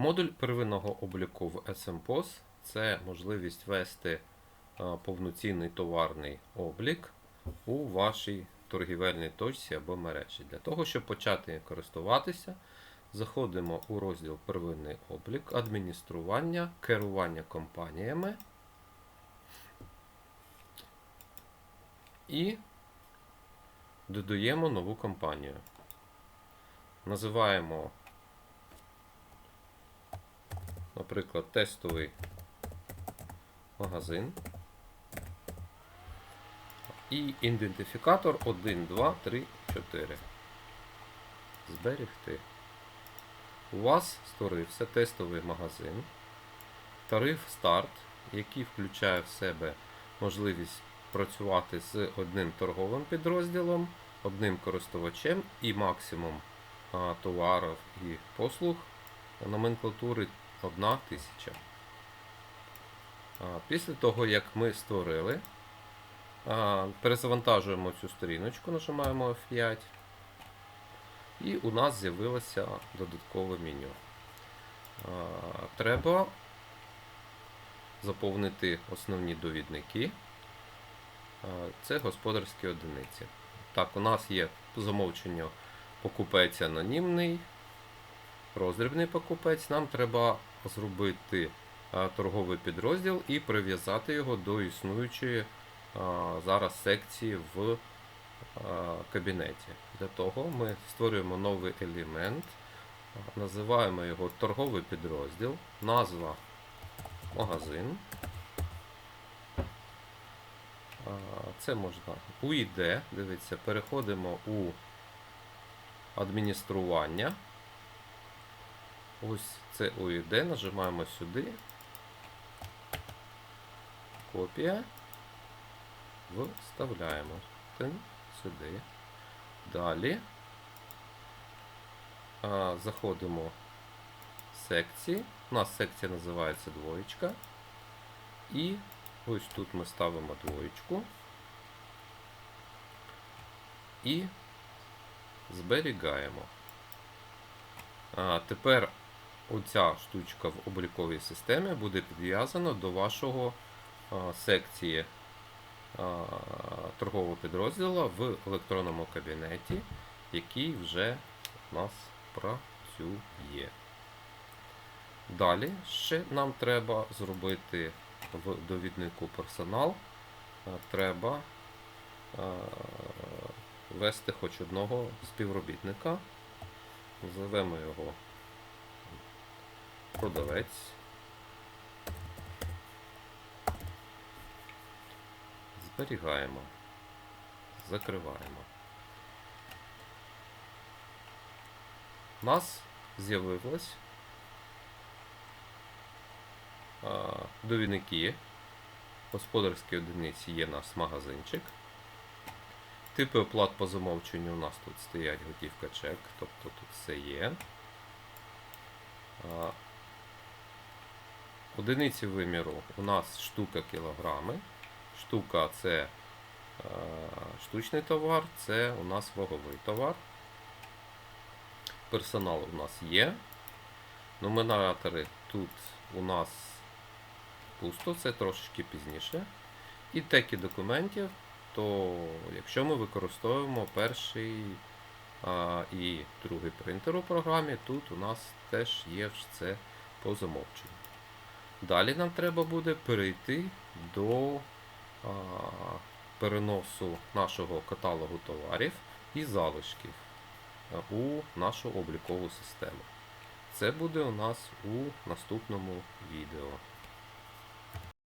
Модуль первинного обліку в SMPOS – це можливість вести повноцінний товарний облік у вашій торгівельній точці або мережі. Для того, щоб почати користуватися, заходимо у розділ Первинний облік, адміністрування, керування компаніями і додаємо нову компанію. Називаємо наприклад, тестовий магазин. І ідентифікатор 1, 2, 3, 4. Зберегти. У вас створився тестовий магазин. Тариф старт, який включає в себе можливість працювати з одним торговим підрозділом, одним користувачем і максимум товарів і послуг номенклатури 1 тисяча. Після того, як ми створили, перезавантажуємо цю сторіночку, нажимаємо F5, і у нас з'явилося додаткове меню. Треба заповнити основні довідники. Це господарські одиниці. Так, у нас є по замовченню покупець анонімний, роздрібний покупець. Нам треба зробити торговий підрозділ і прив'язати його до існуючої зараз секції в кабінеті. Для того ми створюємо новий елемент, називаємо його торговий підрозділ, назва магазин. Це можна UID, дивіться, переходимо у адміністрування. Ось це UID, нажимаємо сюди. Копія. Вставляємо сюди. Далі. А, заходимо в секції. У нас секція називається двоєчка. І ось тут ми ставимо двоєчку. І зберігаємо. А, тепер оця штучка в обліковій системі буде підв'язана до вашого секції торгового підрозділу в електронному кабінеті, який вже у нас працює. Далі ще нам треба зробити в довіднику персонал. Треба а, ввести хоч одного співробітника. Називемо його продавець. Зберігаємо. Закриваємо. У нас з'явилось довідники. Господарські одиниці є у нас магазинчик. Типи оплат по замовченню у нас тут стоять готівка чек, тобто тут все є. Одиниці виміру у нас штука кілограми. Штука це е, штучний товар, це у нас ваговий товар. Персонал у нас є. Номінатори тут у нас пусто, це трошечки пізніше. І теки документів, то якщо ми використовуємо перший а, і другий принтер у програмі, тут у нас теж є це по замовченню. Далі нам треба буде перейти до а, переносу нашого каталогу товарів і залишків у нашу облікову систему. Це буде у нас у наступному відео.